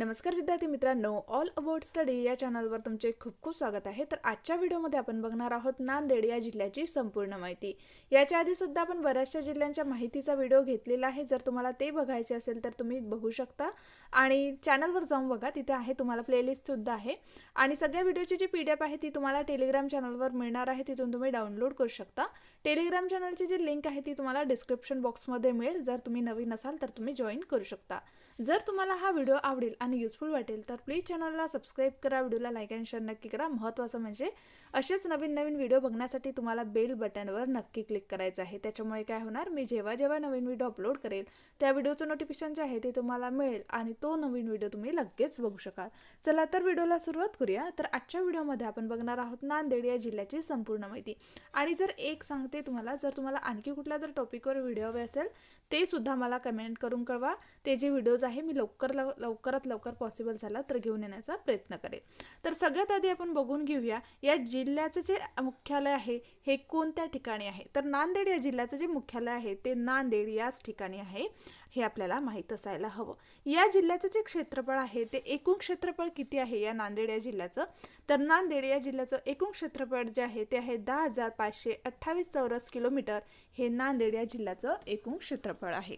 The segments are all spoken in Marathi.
नमस्कार विद्यार्थी मित्रांनो ऑल अबाउट स्टडी या चॅनलवर तुमचे खूप खूप स्वागत आहे. तर आजच्या व्हिडिओमध्ये आपण बघणार आहोत नांदेड या जिल्ह्याची संपूर्ण माहिती. याच्या आधी सुद्धा आपण बऱ्याचशा जिल्ह्यांच्या माहितीचा व्हिडिओ घेतलेला आहे. जर तुम्हाला ते बघायचे असेल तर तुम्ही बघू शकता. आणि चॅनलवर जाऊन बघा तिथे आहे तुम्हाला प्लेलिस्टसुद्धा आहे. आणि सगळ्या व्हिडिओची जी पी डी एफ आहे ती तुम्हाला टेलिग्राम चॅनलवर मिळणार आहे. तिथून तुम्ही डाउनलोड करू शकता. टेलिग्राम चॅनलची जी लिंक आहे ती तुम्हाला डिस्क्रिप्शन बॉक्समध्ये मिळेल. जर तुम्ही नवीन असाल तर तुम्ही जॉईन करू शकता. जर तुम्हाला हा व्हिडिओ आवडेल आणि युजफुल वाटेल तर प्लीज चॅनलला सबस्क्राईब करा व्हिडिओला लाईक अँड शेअर नक्की करा. महत्त्वाचं म्हणजे असेच नवीन नवीन व्हिडिओ बघण्यासाठी तुम्हाला बेल बटनवर नक्की क्लिक करायचं आहे. त्याच्यामुळे काय होणार? मी जेव्हा जेव्हा नवीन व्हिडिओ अपलोड करेल त्या व्हिडिओचं नोटिफिकेशन जे आहे ते तुम्हाला मिळेल आणि तो नवीन व्हिडिओ तुम्ही लगेच बघू शकाल. चला तर व्हिडिओला सुरुवात करूया. तर आजच्या व्हिडिओमध्ये आपण बघणार आहोत नांदेड या जिल्ह्याची संपूर्ण माहिती. आणि जर एक सांग सांगते तुम्हाला. जर तुम्हाला आणखी कुठल्या जर टॉपिकवर व्हिडिओ हवे असेल ते सुद्धा मला कमेंट करून कळवा. ते जे व्हिडिओज आहे मी लवकर लव लवकरात लवकर पॉसिबल झाला तर घेऊन येण्याचा प्रयत्न करेल तर सगळ्यात आधी आपण बघून घेऊया या जिल्ह्याचं जे मुख्यालय आहे हे कोणत्या ठिकाणी आहे? तर नांदेड या जिल्ह्याचं जे मुख्यालय आहे ते नांदेड याच ठिकाणी आहे. हे आपल्याला माहीत असायला हवं. या जिल्ह्याचं जे क्षेत्रफळ आहे ते एकूण क्षेत्रफळ किती आहे या नांदेड या जिल्ह्याचं? तर नांदेड या जिल्ह्याचं एकूण क्षेत्रफळ जे आहे ते आहे दहा हजार पाचशे अठ्ठावीस चौरस किलोमीटर. हे नांदेड या जिल्ह्याचं एकूण क्षेत्रफळ आहे.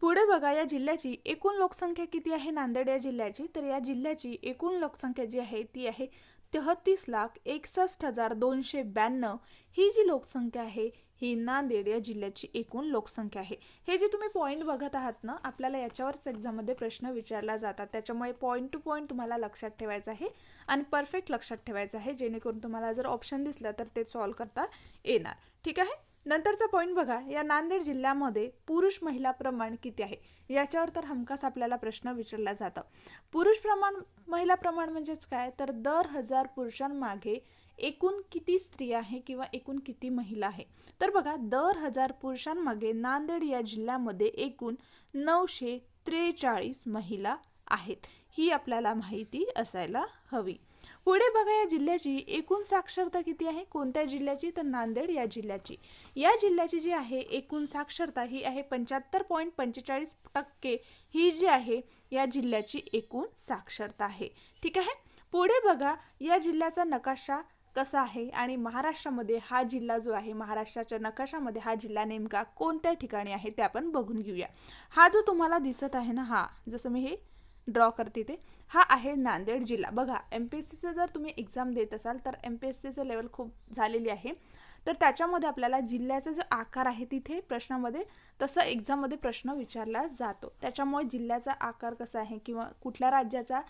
पुढे बघा या जिल्ह्याची एकूण लोकसंख्या किती आहे नांदेड या जिल्ह्याची? तर या जिल्ह्याची एकूण लोकसंख्या जी आहे ती आहे तेहतीस लाख एकसष्ट हजार दोनशे ब्याण्णव. ही जी लोकसंख्या आहे ही नांदेड या जिल्ह्याची एकूण लोकसंख्या आहे. हे जे तुम्ही पॉईंट बघत आहात ना आपल्याला याच्यावरच एक्झाममध्ये प्रश्न विचारला जातात. त्याच्यामुळे पॉईंट टू पॉईंट तुम्हाला लक्षात ठेवायचं आहे आणि परफेक्ट लक्षात ठेवायचं आहे जेणेकरून तुम्हाला जर ऑप्शन दिसला तर ते सॉल्व करता येणार. ठीक आहे? नंतरचा पॉईंट बघा. या नांदेड जिल्ह्यामध्ये पुरुष महिला प्रमाण किती आहे? याच्यावर तर हमखास आपल्याला प्रश्न विचारला जातं. पुरुष प्रमाण महिला प्रमाण म्हणजेच काय? तर दर हजार पुरुषांमागे एकूण किती स्त्री आहे किंवा एकूण किती महिला आहे? तर बघा दर हजार पुरुषांमागे नांदेड या जिल्ह्यामध्ये एकूण नऊशे त्रेचाळीस महिला आहेत. ही आपल्याला माहिती असायला हवी. पुढे बघा या जिल्ह्याची एकूण साक्षरता किती आहे? कोणत्या जिल्ह्याची? तर नांदेड या जिल्ह्याची. या जिल्ह्याची जी आहे एकूण साक्षरता ही आहे पंच्याहत्तर पॉईंट पंचेचाळीस टक्के. ही जी आहे या जिल्ह्याची एकूण साक्षरता आहे. ठीक आहे? पुढे बघा या जिल्ह्याचा नकाशा कसा आहे आणि महाराष्ट्रामध्ये हा जिल्हा जो आहे महाराष्ट्राच्या नकाशामध्ये हा जिल्हा नेमका कोणत्या ठिकाणी आहे ते आपण बघून घेऊया. हा जो तुम्हाला दिसत आहे ना हा जसं मी हे ड्रॉ करते ते हा आहे नांदेड जिल्हा. बघा एम पी एस सीचं जर तुम्ही एक्झाम देत असाल तर एम पी एस सीचं लेवल खूप झालेली आहे. तर त्याच्यामध्ये आपल्याला जिल्ह्याचा जो आकार आहे तिथे प्रश्नामध्ये तसं एक्झाममध्ये प्रश्न विचारला जातो. त्याच्यामुळे जिल्ह्याचा आकार कसा आहे किंवा कुठल्या राज्याचा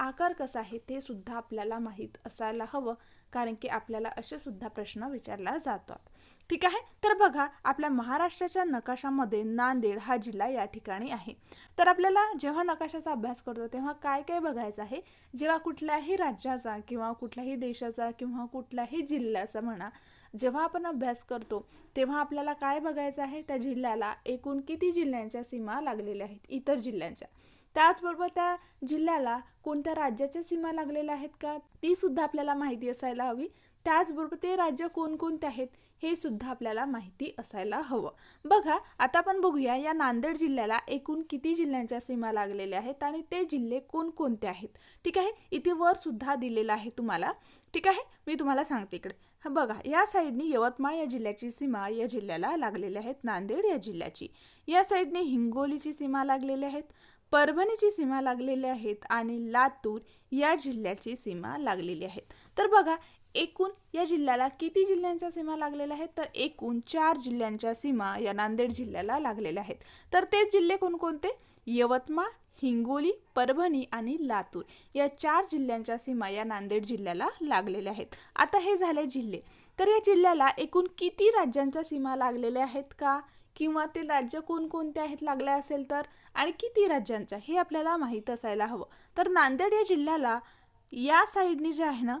आकार कसा आहे ते सुद्धा आपल्याला माहीत असायला हवं. कारण की आपल्याला असे सुद्धा प्रश्न विचारला जातात. ठीक आहे? तर बघा आपल्या महाराष्ट्राच्या नकाशामध्ये नांदेड हा जिल्हा या ठिकाणी आहे. तर आपल्याला जेव्हा नकाशाचा अभ्यास करतो तेव्हा काय काय बघायचं आहे? जेव्हा कुठल्याही राज्याचा किंवा कुठल्याही देशाचा किंवा कुठल्याही जिल्ह्याचा म्हणा जेव्हा आपण अभ्यास करतो तेव्हा आपल्याला काय बघायचं आहे? त्या जिल्ह्याला एकूण किती जिल्ह्यांच्या सीमा लागलेल्या आहेत? इतर जिल्ह्यांच्या. त्याचबरोबर त्या जिल्ह्याला कोणत्या राज्याच्या सीमा लागलेल्या आहेत का ती सुद्धा आपल्याला माहिती असायला हवी. त्याचबरोबर ते राज्य कोणकोणते आहेत हे सुद्धा आपल्याला माहिती असायला हवं. बघा आता आपण बघूया या नांदेड जिल्ह्याला एकूण किती जिल्ह्यांच्या सीमा लागलेल्या आहेत आणि ते जिल्हे कोणकोणते आहेत. ठीक आहे? इथे वर सुद्धा दिलेलं आहे तुम्हाला. ठीक आहे? मी तुम्हाला सांगते इकडे. हा बघा या साईडने यवतमाळ या जिल्ह्याची सीमा या जिल्ह्याला लागलेली आहेत नांदेड या जिल्ह्याची. या साईडने हिंगोलीची सीमा लागलेली आहेत परभणीची सीमा लागलेली आहेत आणि लातूर या जिल्ह्याची सीमा लागलेली आहेत. तर बघा एकूण या जिल्ह्याला किती जिल्ह्यांच्या सीमा लागलेल्या आहेत? तर एकूण चार जिल्ह्यांच्या सीमा या नांदेड जिल्ह्याला लागलेल्या आहेत. तर ते जिल्हे कोणकोणते? यवतमाळ हिंगोली परभणी आणि लातूर या चार जिल्ह्यांच्या सीमा या नांदेड जिल्ह्याला लागलेल्या आहेत. आता हे झाले जिल्हे. तर या जिल्ह्याला एकूण किती राज्यांच्या सीमा लागलेल्या आहेत का? किंवा ते राज्य कोणकोणते आहेत लागले असेल तर? आणि किती राज्यांचं? हे आपल्याला माहीत असायला हवं. तर नांदेड या जिल्ह्याला या साईडनी जे आहे ना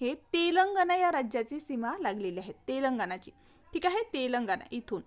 हे तेलंगणा या राज्याची सीमा लागलेली आहे. तेलंगणाची. ठीक आहे? तेलंगणा इथून.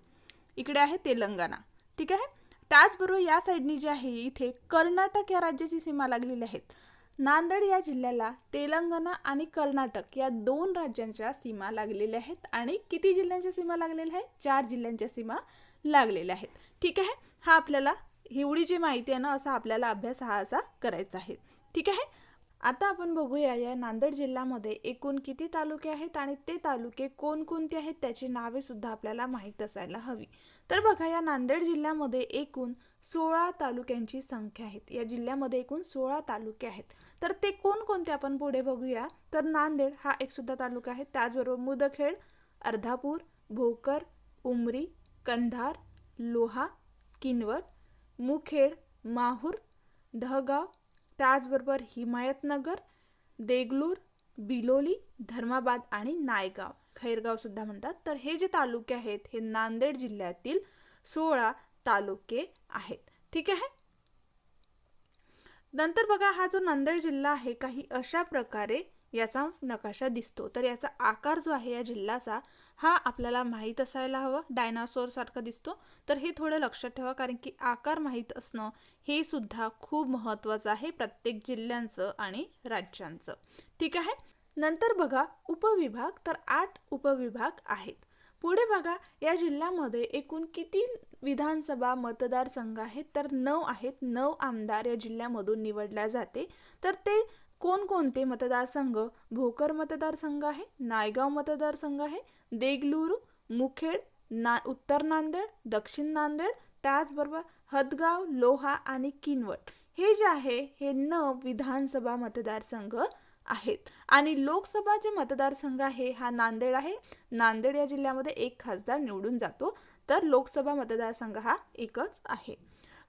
इकडे आहे तेलंगणा. ठीक आहे? त्याचबरोबर या साईडनी जे आहे इथे कर्नाटक या राज्याची सीमा लागलेली आहेत नांदेड या जिल्ह्याला तेलंगणा आणि कर्नाटक या दोन राज्यांच्या सीमा लागलेल्या आहेत. आणि किती जिल्ह्यांच्या सीमा लागलेल्या आहेत? चार जिल्ह्यांच्या सीमा लागलेल्या आहेत. ठीक आहे? हा आपल्याला एवढी जी माहिती आहे ना असा आपल्याला अभ्यास हा असा करायचा आहे. ठीक आहे? आता आपण बघूया या नांदेड जिल्ह्यामध्ये एकूण किती तालुके आहेत आणि ते तालुके कोणकोणते आहेत त्याची नावे सुद्धा आपल्याला माहीत असायला हवी. तर बघा या नांदेड जिल्ह्यामध्ये एकूण सोळा तालुक्यांची संख्या आहेत. या जिल्ह्यामध्ये एकूण सोळा तालुके आहेत. तर ते कोणकोणते आपण पुढे बघूया. तर नांदेड हा एक सुद्धा तालुका आहे. त्याचबरोबर मुदखेड अर्धापूर भोकर उमरी कंधार लोहा किनवट मुखेड माहूर दहगाव त्याचबरोबर हिमायतनगर देगलूर बिलोली धर्माबाद आणि नायगाव खैरगाव सुद्धा म्हणतात. तर हे जे तालुके आहेत हे नांदेड जिल्ह्यातील सोळा तालुके आहेत. ठीक आहे? नंतर बघा हा जो नांदेड जिल्हा आहे काही अशा प्रकारे याचा नकाशा दिसतो. तर याचा आकार जो आहे या जिल्ह्याचा हा आपल्याला माहीत असायला हवा. डायनासोर सारखा दिसतो. तर हे थोडं लक्षात ठेवा कारण की आकार माहीत असणं हे सुद्धा खूप महत्त्वाचं आहे प्रत्येक जिल्ह्यांचं आणि राज्यांचं. ठीक आहे? नंतर बघा उपविभाग. तर आठ उपविभाग आहेत. पुढे बघा या जिल्ह्यामध्ये एकूण किती विधानसभा मतदारसंघ आहेत? तर नऊ आहेत. नऊ आमदार या जिल्ह्यामधून निवडल्या जाते. तर ते कोणकोणते मतदारसंघ? भोकर मतदारसंघ आहे नायगाव मतदारसंघ आहे देगलूर मुखेड ना उत्तर नांदेड दक्षिण नांदेड त्याचबरोबर हदगाव लोहा आणि किनवट. हे जे आहे हे नऊ विधानसभा मतदारसंघ आहेत. आणि लोकसभा जे मतदारसंघ आहे हा नांदेड आहे. नांदेड या जिल्ह्यामध्ये एक खासदार निवडून जातो. तर लोकसभा मतदारसंघ हा एकच आहे.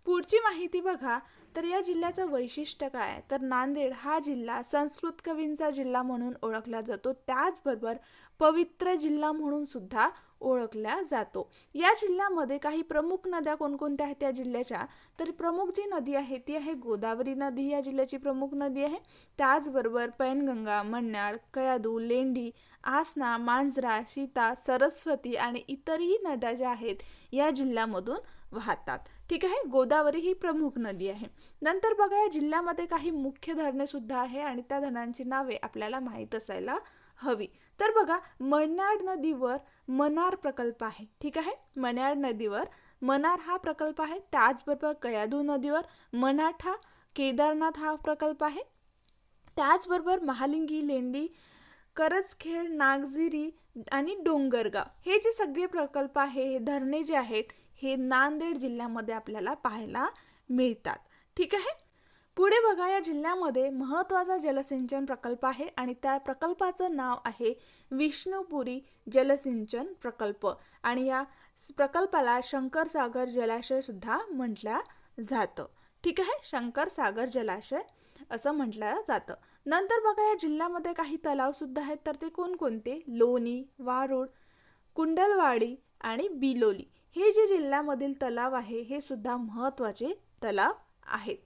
पुढची माहिती बघा. तर या जिल्ह्याचं वैशिष्ट्य काय आहे? तर नांदेड हा जिल्हा संस्कृत कवींचा जिल्हा म्हणून ओळखला जातो. त्याचबरोबर पवित्र जिल्हा म्हणून सुद्धा ओळखला जातो. या जिल्ह्यामध्ये काही प्रमुख नद्या कोणकोणत्या आहेत त्या जिल्ह्याच्या? तर प्रमुख जी नदी आहे ती आहे गोदावरी नदी. या जिल्ह्याची प्रमुख नदी आहे. त्याचबरोबर पैनगंगा मन्याळ कयादू लेंडी आसना मांजरा सीता सरस्वती आणि इतरही नद्या ज्या आहेत या जिल्ह्यामधून वाहतात. ठीक आहे? गोदावरी ही प्रमुख नदी आहे. नंतर बघा या जिल्ह्यामध्ये काही मुख्य धरणे सुद्धा आहे आणि त्या धरणांची नावे आपल्याला माहीत असायला हवी. तर बघा मण्याड नदीवर मनार प्रकल्प आहे. ठीक आहे? मन्याड नदीवर मनार हा प्रकल्प आहे. त्याचबरोबर कयादू नदीवर मनाठा केदारनाथ हा प्रकल्प आहे. त्याचबरोबर महालिंगी लेंडी करजखेड नागझिरी आणि डोंगरगाव. हे जे सगळे प्रकल्प आहे हे धरणे जे आहेत हे नांदेड जिल्ह्यामध्ये आपल्याला पाहायला मिळतात. ठीक आहे? पुढे बघा या जिल्ह्यामध्ये महत्त्वाचा जलसिंचन प्रकल्प आहे आणि त्या प्रकल्पाचं नाव आहे विष्णुपुरी जलसिंचन प्रकल्प. आणि या प्रकल्पाला शंकरसागर जलाशयसुद्धा म्हटलं जातं. ठीक आहे? शंकरसागर जलाशय असं म्हटलं जातं. नंतर बघा या जिल्ह्यामध्ये काही तलावसुद्धा आहेत तर ते कोणकोणते? लोणी वारुड कुंडलवाडी आणि बिलोली. हे जे जिल्ह्यामधील तलाव आहे हे सुद्धा महत्त्वाचे तलाव आहेत.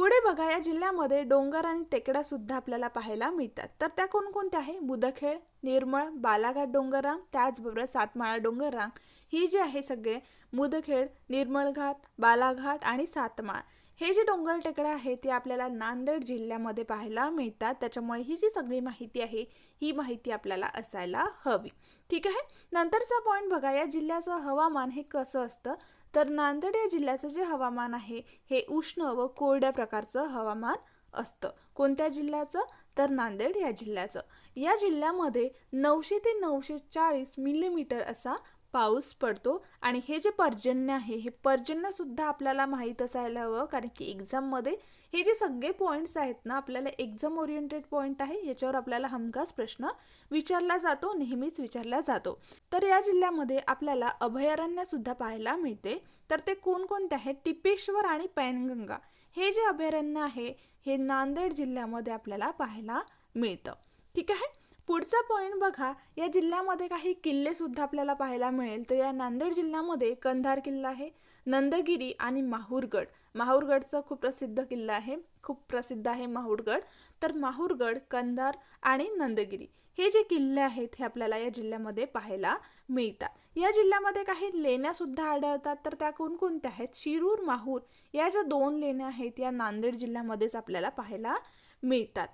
पुढे बघा या जिल्ह्यामध्ये डोंगर आणि टेकड्या सुद्धा आपल्याला पाहायला मिळतात. तर त्या कोणकोणत्या आहे? मुदखेड निर्मळ बालाघाट डोंगररांग त्याचबरोबर सातमाळा डोंगररांग. ही जे आहे सगळे मुदखेड निर्मळघाट बालाघाट आणि सातमाळ. हे जे डोंगर टेकड्या आहेत ते आपल्याला नांदेड जिल्ह्यामध्ये पाहायला मिळतात. त्याच्यामुळे ही जी सगळी माहिती आहे ही माहिती आपल्याला असायला हवी. ठीक आहे? नंतरचा पॉईंट बघा या जिल्ह्याचं हवामान हे कसं असतं? तर नांदेड या जिल्ह्याचं जे हवामान आहे हे उष्ण व कोरड्या प्रकारचं हवामान असतं. कोणत्या जिल्ह्याचं? तर नांदेड या जिल्ह्याचं. या जिल्ह्यामध्ये नऊशे ते नऊशे चाळीस मिलीमीटर असा पाऊस पडतो आणि हे जे पर्जन्य आहे हे पर्जन्यसुद्धा आपल्याला माहीत असायला हवं कारण की एक्झाममध्ये हे जे सगळे पॉईंट्स आहेत ना आपल्याला एक्झाम ओरिएंटेड पॉईंट आहे याच्यावर आपल्याला हमखास प्रश्न विचारला जातो नेहमीच विचारला जातो. तर या जिल्ह्यामध्ये आपल्याला अभयारण्य सुद्धा पाहायला मिळते. तर ते कोणकोणते आहेत? टिपेश्वर आणि पैनगंगा. हे जे अभयारण्य आहे हे नांदेड जिल्ह्यामध्ये आपल्याला पाहायला मिळतं. ठीक आहे? पुढचा पॉईंट बघा. या जिल्ह्यामध्ये काही किल्ले सुद्धा आपल्याला पाहायला मिळेल. तर या नांदेड जिल्ह्यामध्ये कंधार किल्ला आहे नंदगिरी आणि माहूरगड. माहूरगडचा खूप प्रसिद्ध किल्ला आहे. खूप प्रसिद्ध आहे माहूरगड. तर माहूरगड कंधार आणि नंदगिरी. हे जे किल्ले आहेत हे आपल्याला या जिल्ह्यामध्ये पाहायला मिळतात. या जिल्ह्यामध्ये काही लेण्यासुद्धा आढळतात. तर त्या कोणकोणत्या आहेत? शिरूर माहूर या ज्या दोन लेण्या आहेत या नांदेड जिल्ह्यामध्येच आपल्याला पाहायला मिळतात.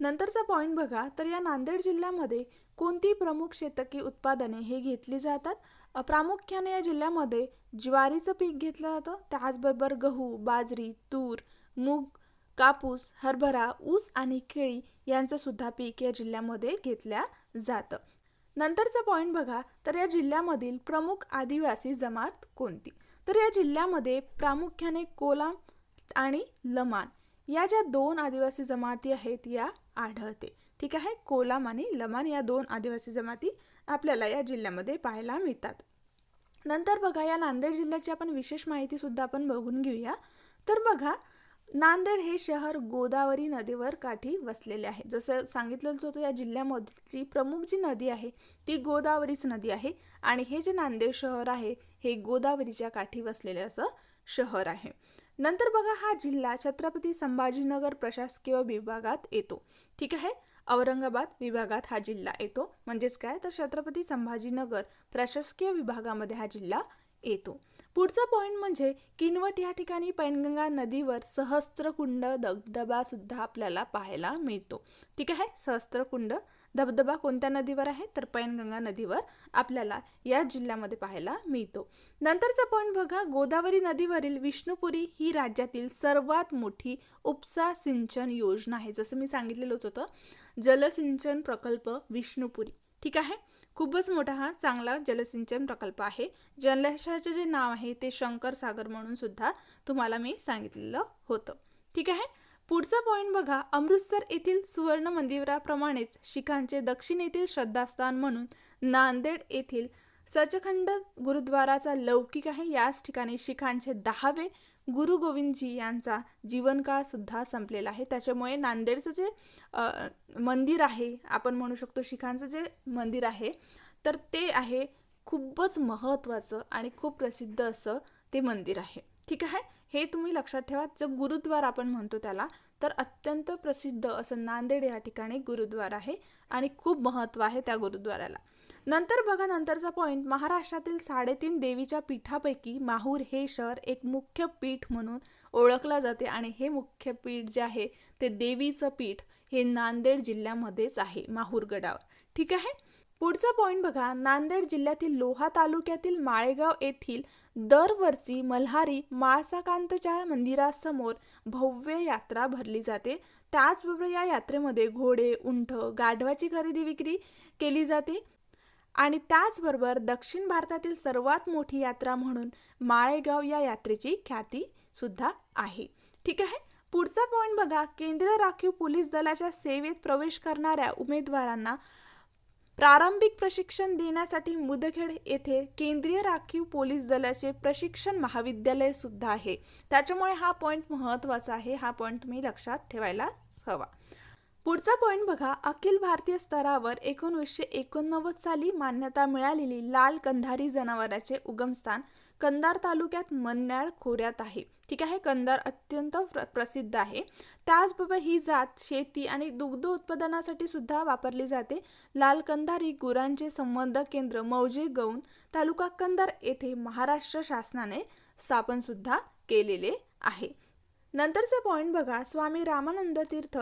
नंतरचा पॉईंट बघा. तर या नांदेड जिल्ह्यामध्ये कोणती प्रमुख शेतकी उत्पादने हे घेतली जातात? प्रामुख्याने या जिल्ह्यामध्ये ज्वारीचं पीक घेतलं जातं. त्याचबरोबर गहू बाजरी तूर मूग कापूस हरभरा ऊस आणि केळी यांचं सुद्धा पीक या जिल्ह्यामध्ये घेतल्या जातं. नंतरचा पॉईंट बघा तर या जिल्ह्यामधील प्रमुख आदिवासी जमात कोणती? तर या जिल्ह्यामध्ये प्रामुख्याने कोलाम आणि लमान या ज्या दोन आदिवासी जमाती आहेत या आढळते. ठीक आहे? कोलाम आणि लमान या दोन आदिवासी जमाती आपल्याला या जिल्ह्यामध्ये पाहायला मिळतात. नंतर बघा या नांदेड जिल्ह्याची आपण विशेष माहितीसुद्धा आपण बघून घेऊया. तर बघा नांदेड हे शहर गोदावरी नदीवर काठी वसलेले आहे. जसं सांगितलं होतं या जिल्ह्यामधची प्रमुख जी नदी आहे ती गोदावरीच नदी आहे आणि हे जे नांदेड शहर आहे हे गोदावरीच्या काठी वसलेले असं शहर आहे. नंतर बघा हा जिल्हा छत्रपती संभाजीनगर प्रशासकीय विभागात येतो. ठीक आहे? औरंगाबाद विभागात हा जिल्हा येतो. म्हणजेच काय? तर छत्रपती संभाजीनगर प्रशासकीय विभागामध्ये हा जिल्हा येतो. पुढचा पॉईंट म्हणजे किनवट या ठिकाणी पैनगंगा नदीवर सहस्त्रकुंड धबधबासुद्धा आपल्याला पाहायला मिळतो. ठीक आहे? सहस्त्रकुंड धबधबा कोणत्या नदीवर आहे? तर पैनगंगा नदीवर आपल्याला या जिल्ह्यामध्ये पाहायला मिळतो. नंतरचा पॉईंट बघा. गोदावरी नदीवरील विष्णुपुरी ही राज्यातील सर्वात मोठी उपसा सिंचन योजना आहे. जसं मी सांगितलेलंच होतं. जलसिंचन प्रकल्प विष्णुपुरी. ठीक आहे? खूपच मोठा हा चांगला जलसिंचन प्रकल्प आहे. जलाशयाचे जे नाव आहे ते शंकर सागर म्हणून सुद्धा तुम्हाला मी सांगितलेलं होतं. ठीक आहे? पुढचा पॉईंट बघा. अमृतसर येथील सुवर्ण मंदिराप्रमाणेच शिखांचे दक्षिणेतील श्रद्धास्थान म्हणून नांदेड येथील सचखंड गुरुद्वाराचा लौकिक आहे. याच ठिकाणी शिखांचे दहावे गुरु गोविंदजी यांचा जीवनकाळ सुद्धा संपलेला आहे. त्याच्यामुळे नांदेडचं जे मंदिर आहे आपण म्हणू शकतो शिखांचं जे मंदिर आहे तर ते आहे खूपच महत्त्वाचं आणि खूप प्रसिद्ध असं ते मंदिर आहे. ठीक आहे? हे तुम्ही लक्षात ठेवा. जर गुरुद्वार आपण म्हणतो त्याला तर अत्यंत प्रसिद्ध असं नांदेड या ठिकाणी गुरुद्वार आहे आणि खूप महत्त्व आहे त्या गुरुद्वाराला. नंतर बघा नंतरचा पॉईंट महाराष्ट्रातील साडेतीन देवीच्या पीठापैकी माहूर हे शहर एक मुख्य पीठ म्हणून ओळखलं जाते आणि हे मुख्य पीठ जे आहे ते देवीचं पीठ हे नांदेड जिल्ह्यामध्येच आहे माहूर गडावर. ठीक आहे? पुढचा पॉईंट बघा. नांदेड जिल्ह्यातील लोहा तालुक्यातील माळेगाव येथील दरवर्षी मल्हारी माळसाकांतच्या मंदिरासमोर भव्य यात्रा भरली जाते. त्याचबरोबर या यात्रेमध्ये घोडे उंट गाढवाची खरेदी विक्री केली जाते. आणि त्याचबरोबर दक्षिण भारतातील सर्वात मोठी यात्रा म्हणून माळेगाव या यात्रेची ख्याती सुद्धा आहे. ठीक आहे? पुढचा पॉईंट बघा. केंद्रीय राखीव पोलीस दलाच्या सेवेत प्रवेश करणाऱ्या उमेदवारांना प्रारंभिक प्रशिक्षण देण्यासाठी मुदखेड येथे केंद्रीय राखीव पोलीस दलाचे प्रशिक्षण महाविद्यालय सुद्धा आहे. त्याच्यामुळे हा पॉईंट महत्त्वाचा आहे. हा पॉईंट तुम्ही लक्षात ठेवायला हवा. पुढचा पॉईंट बघा. अखिल भारतीय स्तरावर एकोणीसशे एकोणनव्वद साली मान्यता मिळालेली लाल कंधारी जनावराचे उगमस्थान कंधार तालुक्यात मन्याळ खोऱ्यात आहे. ठीक आहे? कंधार अत्यंत प्र प्रसिद्ध आहे. त्याचबरोबर ही जात शेती आणि दुग्ध उत्पादनासाठी सुद्धा वापरली जाते. लाल कंधारी गुरांचे संबंध केंद्र मौजे गौण तालुका कंधार येथे महाराष्ट्र शासनाने स्थापन सुद्धा केलेले आहे. नंतरचा पॉईंट बघा. स्वामी रामानंद तीर्थ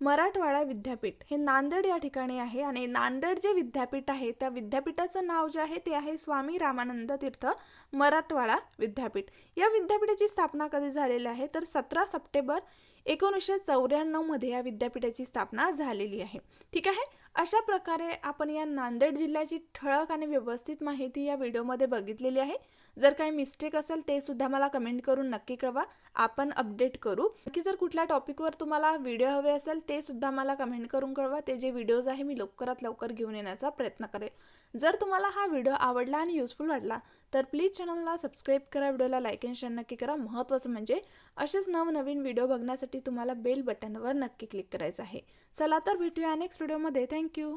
मराठवाडा विद्यापीठ. हे नांदेड या ठिकाणी आहे आणि नांदेड जे विद्यापीठ आहे त्या विद्यापीठाचं नाव जे आहे ते आहे स्वामी रामानंद तीर्थ मराठवाडा विद्यापीठ. या विद्यापीठाची स्थापना कधी झालेली आहे? तर सतरा सप्टेंबर एकोणीसशे चौऱ्याण्णवमध्ये या विद्यापीठाची स्थापना झालेली आहे. ठीक आहे? अशा प्रकारे आपण या नांदेड जिल्ह्याची ठळक आणि व्यवस्थित माहिती या व्हिडिओमध्ये बघितलेली आहे. जर काही मिस्टेक असेल ते सुद्धा मला कमेंट करून नक्की कळवा. आपण अपडेट करू. की जर कुठल्या टॉपिकवर तुम्हाला व्हिडिओ हवे असेल ते सुद्धा मला कमेंट करून कळवा. ते जे व्हिडिओज आहे मी लवकरात लवकर घेऊन येण्याचा प्रयत्न करेल. जर तुम्हाला हा व्हिडिओ आवडला आणि युजफुल वाटला तर प्लीज चॅनलला सबस्क्राईब करा. व्हिडिओला लाईक अँड शेअर नक्की करा. महत्त्वाचं म्हणजे असेच नवनवीन व्हिडिओ बघण्यासाठी तुम्हाला बेल बटनवर नक्की क्लिक करायचं आहे. चला तर भेटूया नेक्स्ट व्हिडिओमध्ये थँक्यू